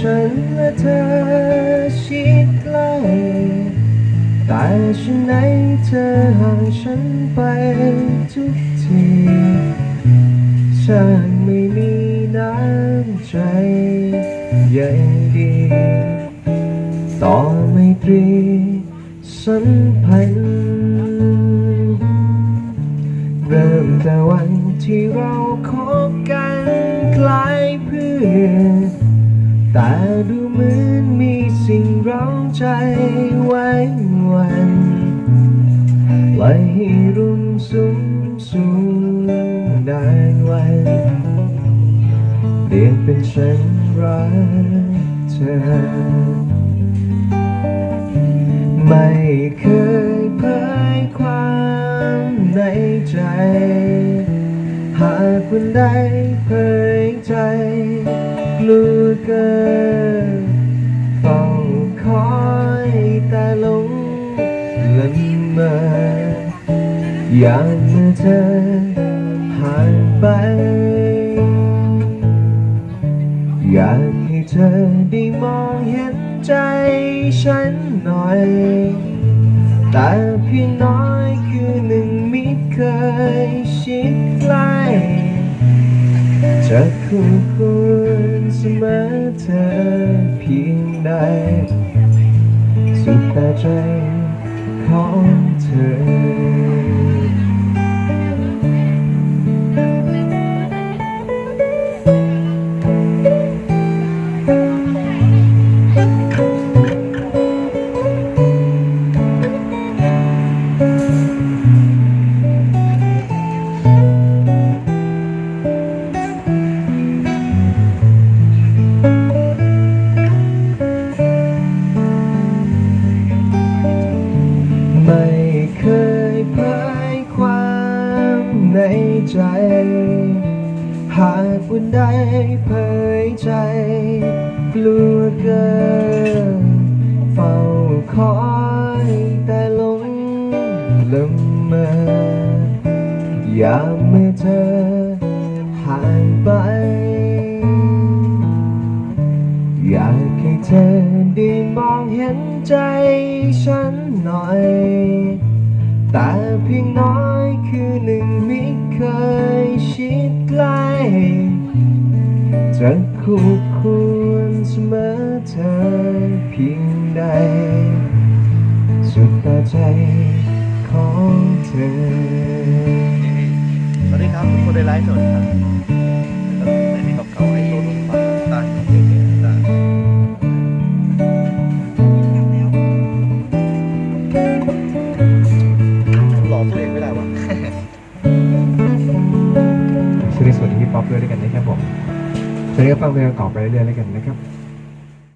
ฉันและเธอชิดใกล้แต่ฉันไหนเธอห่างฉันไปทุกทีฉันไม่มีน้ำใจใยดีต่อไม่ตรีสัมพันธ์เริ่มแต่วันที่เราคบกันคล้ายเพื่อน แต่ดูเหมือนมีสิ่งร้าใจไว้วันปล่อยให้รุมสุมสูงนานวันเปลี่ยนเป็นฉันรักเธอ ไม่เคยเผยความในใจ หากวันใดเผยใจ ลัวเกินเฝ้าคอยแต่หลงละเมออยากเมื่อเธอหายไป อยากให้เธอได้มองเห็นใจฉันหน่อย แต่เพียงน้อยคือหนึ่งมิตรเคยชิดใกล้จะคู่ควรเสมอเธอเพียงใด สุดแต่ใจของเธอ ใจ หากวันใดเผยใจกลัวเกินเฝ้าคอยแต่ลงละเมอยามเมื่อเธอห่างไป อยากให้เธอได้มองเห็นใจฉันหน่อย แต่เพียงน้อยคือหนึ่ จะคู่ควรเสมอเธอเพียงใด สุดแต่ใจของเธอ สวัสดีครับทุกคนในไลฟ์สดครับ สวัสดีสวัสดีพี่ป๊อปด้วยด้วยกันนะครับผมจะเรียกฟังเพลงเก่อไปเรื่อยๆแล้วกันนะครับ